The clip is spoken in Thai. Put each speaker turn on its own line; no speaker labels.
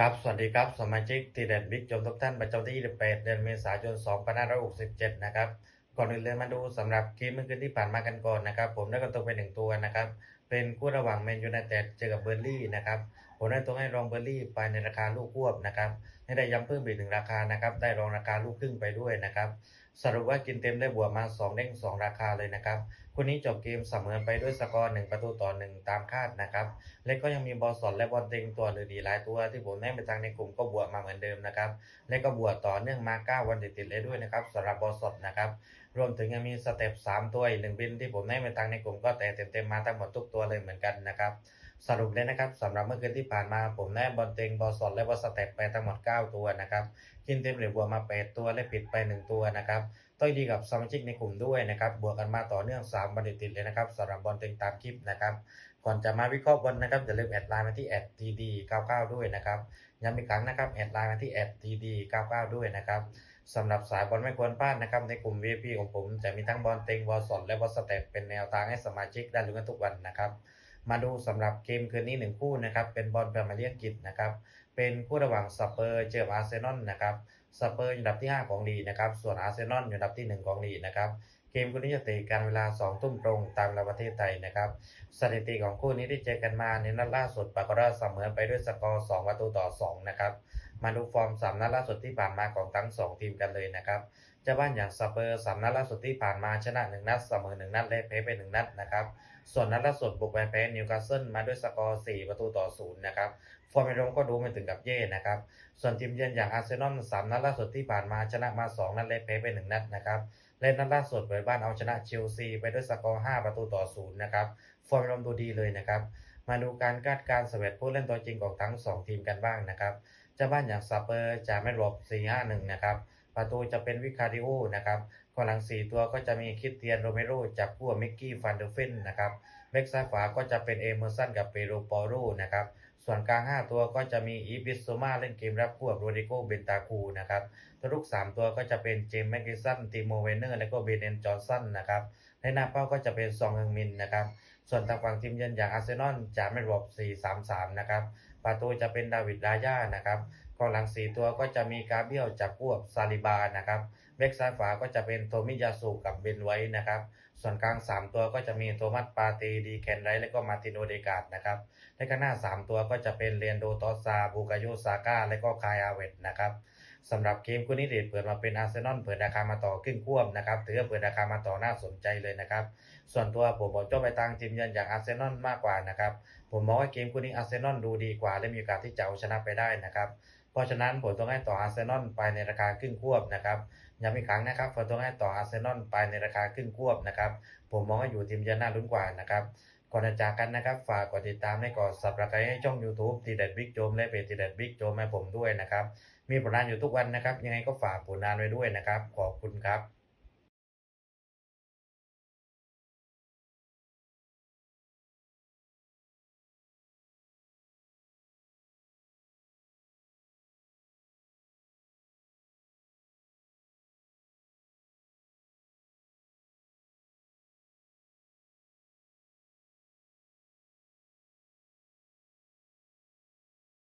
ครับ สวัสดีครับ สมาชิกทีเด็ดบิ๊กจมทุกท่านประจำที่ 28 เดือนเมษายน 2567 นะครับ ก่อนอื่นเลยมาดูสำหรับเกมเมื่อคืนที่ผ่านมากันก่อนนะครับ ผมได้กระตุกไปหนึ่งตัวนะครับ เป็นคู่ระหว่างแมนยูไนเต็ดเจอกับเบอร์ลี่นะครับ ผมได้ตัวให้รองเบอร์ลี่ไปในราคาลูกควบนะครับให้ได้ย้ำเพิ่มไปอีกหนึ่งราคานะครับ ได้รองราคาลูกครึ่งไปด้วยนะครับสรุปว่ากินเต็มได้บวกมา 2 เด้ง 2 ราคาเลยนะครับคู่นี้จบเกมเสมอไปด้วยสกอร์ 1 ประตูต่อ 1 ตามคาดนะครับ และก็ยังมีบอลสดและบอลเต็งตัวหรือดีหลายตัวที่ผมได้ไปทางในกลุ่มก็บวกมาเหมือนเดิมนะครับ และก็บวกต่อเนื่องมา 9 วันติดๆเลยด้วยนะครับสำหรับบอลสดนะครับ รวมถึงยังมีสเต็ป3 ตัวอีกหนึ่งบินที่ผมได้ไปทางในกลุ่มก็แต่เต็มๆมาทั้งหมดทุกตัวเลยเหมือนกันนะครับ สรุปเลยนะครับสำหรับเมื่อคืนที่ผ่านมาผมได้บอลเต็งบอลสดและบอลสเต็ปไปทั้งหมด 9 ตัวนะครับกินเต็มหรือบวกมา 8 ตัวและผิดไป 1 ตัวนะครับต้อยดีกับสมาชิกในกลุ่มด้วยนะครับบวกกันมาต่อเนื่อง3วันติดๆเลยนะครับสำหรับบอลเต็งตามคลิปนะครับก่อนจะมาวิเคราะห์บอลนะครับอย่าลืมแอดไลน์มาที่แอด td 99ด้วยนะครับย้ำอีกครั้งนะครับแอดไลน์มาที่แอด td 99ด้วยนะครับสำหรับสายบอลไม่ควรพลาดนะครับในกลุ่ม VIP ของผมจะมีทั้งบอลเต็งบอลสดและบอลสเต็ปเป็นแนวทางให้สมาชิกได้ลุ้นกันทุกวันนะครับ มาดูสำหรับเกมคืนนี้หนึ่งคู่นะครับเป็นบอลแบบมาเลียกิจนะครับเป็นคู่ระหว่างสเปอร์เจออาร์เซนอลนะครับสเปอร์อยู่อันดับที่ 5 ของลีนะครับส่วนอาร์เซนอลอยู่อันดับที่ 1 ของลีนะครับเกมคู่นี้จะเตะกันเวลา 2 ทุ่มตรงตามเวลาประเทศไทยนะครับสถิติของคู่นี้ที่เจอกันมาในนัดล่าสุดปรากฏว่าเสมอไปด้วยสกอร์ 2 ประตูต่อ 2 นะครับ มาดูฟอร์ม3นัดล่าสุดที่ผ่านมาของทั้ง 2 ทีมกันเลยนะครับเจ้าบ้านอย่างสเปอร์3นัดล่าสุดที่ผ่านมาชนะ1นัดเสมอ1นัดและแพ้ไป1นัดนะครับ ส่วนนัดล่าสุดบุกไปแพ้นิวคาสเซิลมาด้วยสกอร์4ประตูต่อ0นะครับฟอร์มในรวมก็ดูไม่ถึงกับเย่นะครับ ส่วนทีมเยือนอย่างอาร์เซนอล3นัดล่าสุดที่ผ่านมาชนะมา 2 นัดและแพ้ไป1นัดนะครับและนัดล่าสุดเปิดบ้านเอาชนะเชลซีไปด้วยสกอร์ 5 ประตูต่อ0นะครับฟอร์มในรวมดูดีเลยนะครับ มาดูการคาดการณ์สเวตผู้เล่นตัวจริงของทั้ง 2 ทีมกันบ้างนะครับ เจ้าบ้านอย่างสเปอร์จะไม่รบ4-5-1 นะครับ ประตูจะเป็นวิคาริโอนะครับกองหลัง 4 ตัวก็จะมีคริสเตียนโรเมโรจับคู่มิกกี้ฟันเดอร์เฟนนะครับแบ็กซ้ายขวาก็จะเป็นเอเมอร์สันกับเปโรปอโรนะครับ ส่วนกลาง 5 ตัวก็จะมีอีบิสโซมาเล่นเกมรับคู่กับโรดิโกเบนตาคูนะครับตัวลูก3 ตัวก็จะเป็นเจมส์แมกกิสันติโมเวเนอร์และก็เบเนนจอห์สันนะครับ ในหน้าเป้าก็จะเป็นซองเฮงมินนะครับ ส่วนทางฝั่งทีมเยือนอย่างอาร์เซนอลจะไม่รบ4-3-3 นะครับ ประตูจะเป็นดาวิดลาย่านะครับกองหลัง 4 ตัวก็จะมีกาเบียลจับกับซาลิบานะครับแบ็กซ้ายขวาก็จะเป็นโทมิยาสุกับเบนไว้นะครับ ส่วนกลาง 3 ตัวก็จะมีโทมัสปาเตดีแคนไรและก็มาร์ตินโอเดกาดนะครับและข้างหน้า 3 ตัวก็จะเป็นเรียนโดตอซาบูกาโยซาก้าและก็คายอาเวตนะครับ สำหรับเกมคู่นี้เดชเปิดมาเป็นอาร์เซนอลเปิดราคามาต่อขึ้นควบนะครับถือว่าเปิดราคามาต่อน่าสนใจเลยนะครับ ส่วนตัวผมบอกเจ้าไปทางทีมเยือนอย่างอาร์เซนอลมากกว่านะครับ ผมมองว่าเกมคู่นี้อาร์เซนอลดูดีกว่า และมีโอกาสที่จะเอาชนะไปได้นะครับเพราะฉะนั้นผมต้องให้ต่ออาร์เซนอลไปในราคาขึ้นควบนะครับย้ำอีกครั้งนะครับผมต้องให้ต่ออาร์เซนอลไปในราคาขึ้นควบนะครับผมมองว่าอยู่ทีมเยือนน่าลุ้นกว่านะครับ ก่อนจะจากกันนะครับ ฝากกดติดตามและกด subscribe ให้ช่อง YouTube ตีเด็ดบิ๊กโจมและเพจตีเด็ดบิ๊กโจมให้ผมด้วยนะครับ มีผลงานอยู่ทุกวันนะครับ ยังไงก็ฝากผลงานไว้ด้วยนะครับ ขอบคุณครับ